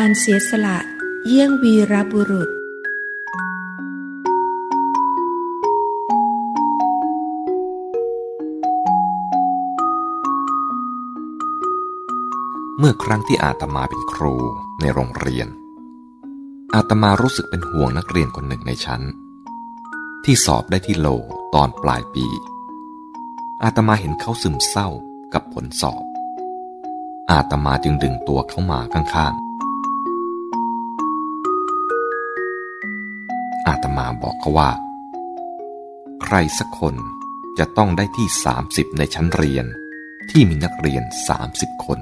การเสียสละเยี่ยงวีรบุรุษ เมื่อครั้งที่อาตมาเป็นครูในโรงเรียน อาตมารู้สึกเป็นห่วงนักเรียนคนหนึ่งในชั้น ที่สอบได้ที่โลตอนปลายปี อาตมาเห็นเขาซึมเศร้ากับผลสอบ อาตมาจึงดึงตัวเขามาข้าง อาตมาบอกเขาว่า ใครสักคนจะต้องได้ที่ 30 ในชั้นเรียน ที่มีนักเรียน 30 คน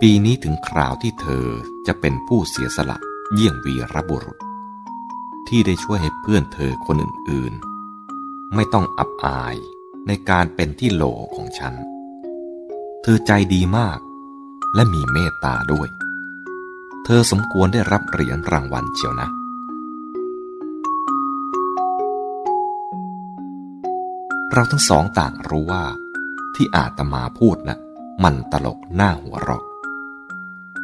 ปีนี้ถึงคราวที่เธอจะเป็นผู้เสียสละเยี่ยงวีรบุรุษ ที่ได้ช่วยให้เพื่อนเธอคนอื่นๆ ไม่ต้องอับอายในการเป็นที่โหลของฉัน เธอใจดีมาก และมีเมตตาด้วย เธอสมควรได้รับเหรียญรางวัลเชียวนะ เราทั้งสองต่างรู้ว่า ที่อาตมาพูดนะมันตลกหน้าหัวเราะ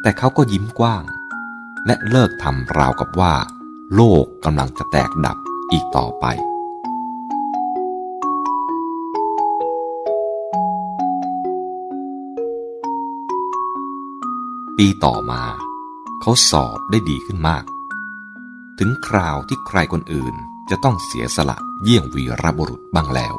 แต่เขาก็ยิ้มกว้าง และเลิกทำราวกับว่า โลกกำลังจะแตกดับอีกต่อไป ปีต่อมา เขาสอบได้ดีขึ้นมาก ถึงคราวที่ใครคนอื่นจะต้องเสียสละเยี่ยงวีรบุรุษบ้างแล้ว